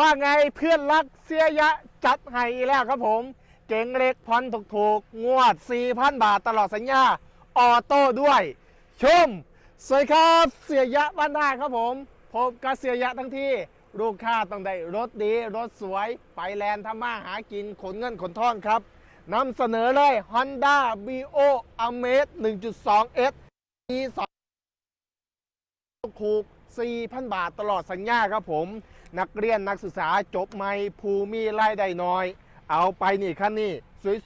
ว่าไงเพื่อนรักเสียยะจัดให้อีกแล้วครับผม เก่งเล็กพอนถูกถูกๆ งวด 4,000 บาทตลอดสัญญา ออโต้ด้วย ชม สวัสดีครับเสียยะบ้านนาครับผมพบกับเสียยะทั้งที่ลูกค้าต้องได้รถดีรถสวย ไปแลนด์ทำมาหากินขนเงินขนทองครับนำเสนอเลย Honda Bio Amaze 1.2S ปี2ถูก 4,000 บาทตลอดสัญญาครับผม นักเรียนนักศึกษาจบใหม่ภูมีรายได้น้อย เอาไปนี่คันนี้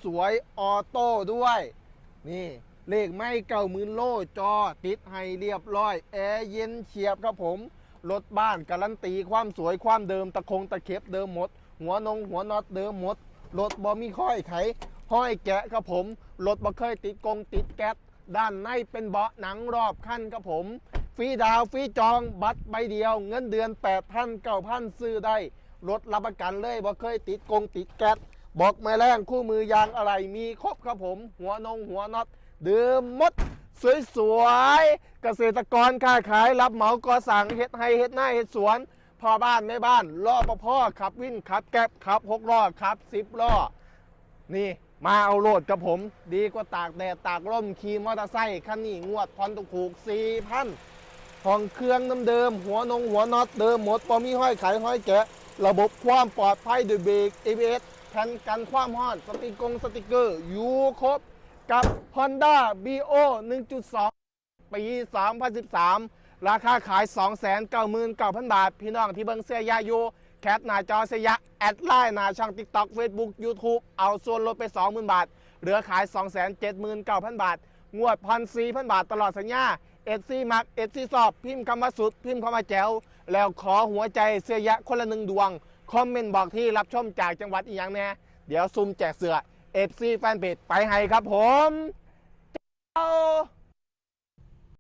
สวยๆ ออโต้ด้วย นี่เลขไม่เก่ามืนโลจอติดให้เรียบร้อย แอร์เย็นเฉียบครับผม รถบ้านการันตีความสวยความเดิมตะคงตะเข็บเดิมหมด หัวนงหัวน็อตเดิมหมด รถบอมีค่อยไขห้อยแกะครับผม รถบ่เคยติดกงติดแก๊สด้านในเป็นเบาะหนังรอบคันครับผม ฟรีดาวฟรีจองบัตรใบเดียว เงินเดือน8 0 0 0 9,000ซื้อได้รถรับประกันเลยบ่เคยติดกงติดแก๊สบอกแม่แรงคู่มือยางอะไรมีครบครับผม หัวนงหัวน็อตเดิมมด สวยๆเกษตรกรค้าขายรับเหมาก่อสั่งเฮ็ดให้เฮ็ดหน้าเฮ็ดสวนพ่อบ้านแม่บ้านล่อปพ่อขับวินขับแก๊บขับหกล้อขับสิบล้อนี่มาเอาโลดกับผม ดีกว่าตากแดดตากร่มขี่มอเตอร์ไซค์คันนี้งวดพรถูกสี่พัน ห้องเครื่องเดิมๆหัวนงหัวน็อตเดิมหมดปอมีห้อยไขห้อยแกะ ระบบความปลอดภัยด้วยเบรก ABS แผ่นกันความห้อนสติกงสติกเกอร์อยู่ครบกับ Honda BO 1.2 ปี 2013 ราคาขาย 299,000 บาท พี่น้องที่เบิ่งเสื้อยาอยู่แคปหน้าจอเสียยะ แอดไลน์หน้าช่อง TikTok Facebook YouTube เอาส่วนลดไป 20,000 บาท เหลือขาย 279,000 บาท งวดพันสี่พันบาทตลอดสัญญาเอซีมักเอซีสอบ พิมพ์คำว่าสุด พิมพ์คำว่าแจ๋วแล้วขอหัวใจเสื้อยะคนละหนึ่งดวง คอมเมนต์บอกที่รับชมจากจังหวัดอีกอย่างแน่เดี๋ยวซุ่มแจกเสื้อเอฟซีแฟนเพจไปให้ครับผมเจ้า